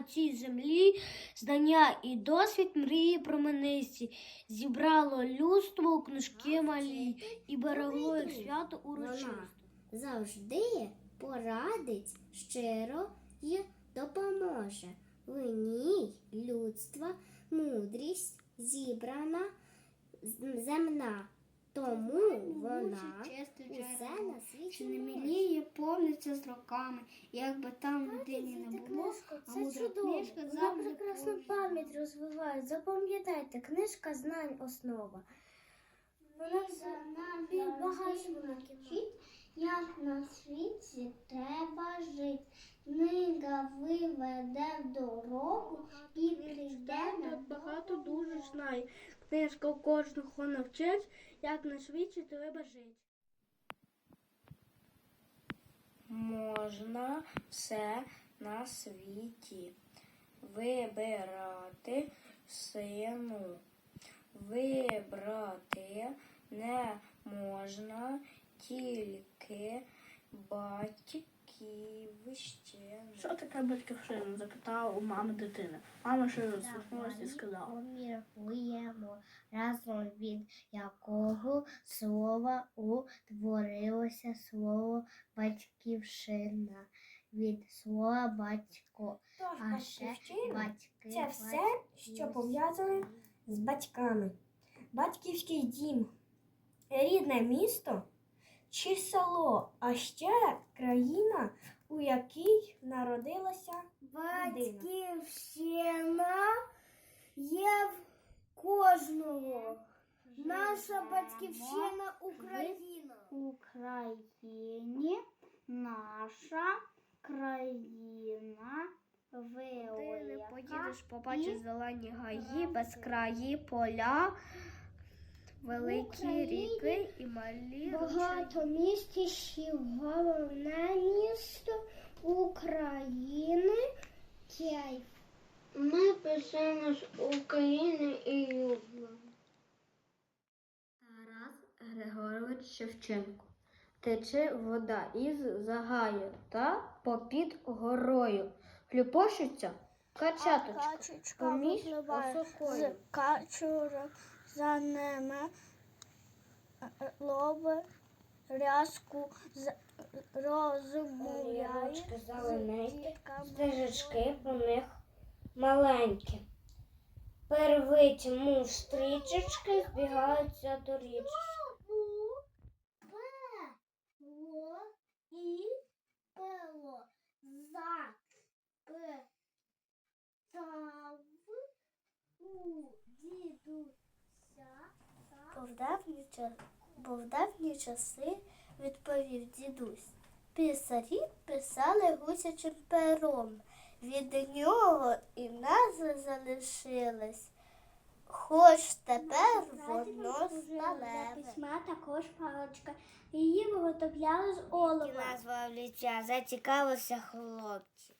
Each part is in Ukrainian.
на цій землі, знання і досвід мрії променисті. Зібрало людство у книжки малі і берегло їх свято урочисто. Завжди порадить щиро й допоможе. В ній людства мудрість зібрана земна. Тому вона усе на світі не міліє, повниться з роками, як би там людині не було, а мудра книжка Вона завжди прекрасну поруч. пам'ять розвиває. Запам'ятайте, книжка знань основа. Вона все багато Вчить, як на світі треба жити. Книга виведе в дорогу і прийде на Багато дуже знає. Книжка кожного навчить, як на світі треба жити. Можна все на світі вибирати сину. Вибрати не можна тільки батьківщину. Що таке батьківщина? запитала у мами дитини. Мама ще розсміхнулася і сказала. Поміркуємо разом від якого слова утворилося слово батьківщина. Від слова батько. А ще батьки. Це все, що пов'язане з батьками. Батьківський дім, рідне місто чи село, а ще країна, у якій народилася. Батьківщина є в кожного. Наша батьківщина Україна. Україні наша країна велика. Поїдеш, побачиш зелені гаї, безкраї поля, великі ріки і малі Багато містішів, головне місто України Київ. Ми пишемо з України і любимо. Тарас Григорович Шевченко. Тече вода із загаю та попід горою. Хлюпощуться качаточка. поміж осокою. качура за ними лови рязку. Річки зелененькі, стежечки по них маленькі. Первиті мустрічечки збігаються до річки. і пело за питав у дідуся. Бо в давні, ча- бо в давні часи відповів дідусь. Писарі писали гусячим пером. Від нього і назва залишилась. Хоч тепер воно сталеве. Письма також паличка. Її виготовляли з олова. Назва обличчя зацікавився хлопчик.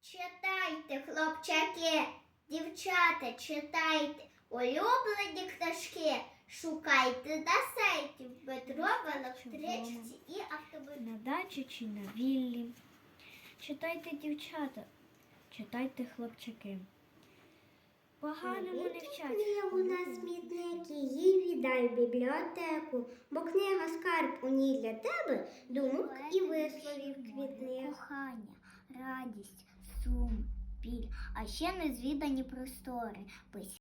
Читайте, хлопчаки, дівчата, читайте. Улюблені книжки шукайте на сайті в метро, в електричці і автобусі. на дачі чи на віллі. Читайте, дівчата, читайте, хлопчаки. Поганому не вчать. Книгу на смітник, її віддай бібліотеку, бо книга скарб у ній для тебе думок і висловів квітних. Кохання, радість, сум, біль, а ще незвідані простори.